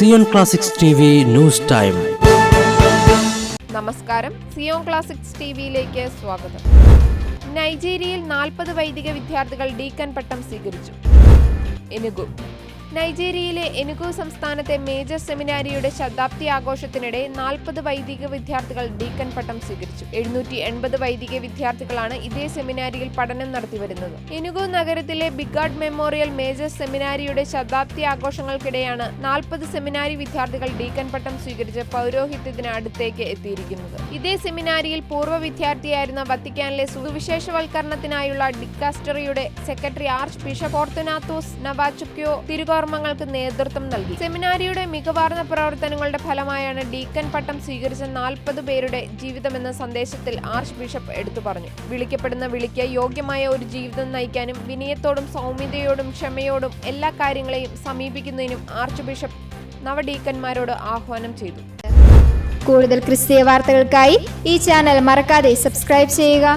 Zion classics T V news time നമസ്കാരം. Zion classics T സ്വാഗതം. നൈജീരിയയിൽ നാൽപ്പത് വൈദിക വിദ്യാർത്ഥികൾ ഡീക്കൻ പട്ടം സ്വീകരിച്ചു. എനുഗു നൈജീരിയയിലെ എനുഗു സംസ്ഥാനത്തെ മേജർ സെമിനാരിയുടെ ശതാബ്ദി ആഘോഷത്തിനിടെ നാൽപ്പത് വൈദിക വിദ്യാർത്ഥികൾ ഡീക്കൻ പട്ടം സ്വീകരിച്ചു. എഴുന്നൂറ്റി എൺപത് വൈദിക വിദ്യാർത്ഥികളാണ് ഇതേ സെമിനാരിയിൽ പഠനം നടത്തിവരുന്നത് എനുഗു നഗരത്തിലെ ബിഗാഡ് മെമ്മോറിയൽ മേജർ സെമിനാരിയുടെ ശതാബ്ദി ആഘോഷങ്ങൾക്കിടെയാണ് നാൽപ്പത് സെമിനാരി വിദ്യാർത്ഥികൾ ഡീക്കൻ പട്ടം സ്വീകരിച്ച് പൗരോഹിത്യത്തിന് അടുത്തേക്ക് എത്തിയിരിക്കുന്നത്. ഇതേ സെമിനാരിയിൽ പൂർവ വിദ്യാർത്ഥിയായിരുന്ന വത്തിക്കാനിലെ സുവിശേഷവൽക്കരണത്തിനായുള്ള ഡിക്കാസ്റ്ററിയുടെ secretary archbishop Fortunatus Nwachukwu തിരുകർമ്മങ്ങൾക്ക് നേതൃത്വം നൽകി. സെമിനാരിയുടെ മികവാർന്ന പ്രവർത്തനങ്ങളുടെ ഫലമായാണ് ഡീക്കൻ പട്ടം സ്വീകരിച്ച നാൽപ്പത് പേരുടെ ജീവിതമെന്ന സന്ദേശത്തിൽ ആർച്ച് ബിഷപ്പ് എടുത്തു പറഞ്ഞു. വിളിക്കപ്പെടുന്ന വിളിക്ക് യോഗ്യമായ ഒരു ജീവിതം നയിക്കാനും വിനയത്തോടും സൗമ്യതയോടും ക്ഷമയോടും എല്ലാ കാര്യങ്ങളെയും സമീപിക്കുന്നതിനും ആർച്ച് ബിഷപ്പ് നവഡീക്കന്മാരോട് ആഹ്വാനം ചെയ്തു. കൂടുതൽ ക്രിസ്തീയ വാർത്തകൾക്കായി ഈ ചാനൽ മറക്കാതെ സബ്സ്ക്രൈബ് ചെയ്യുക.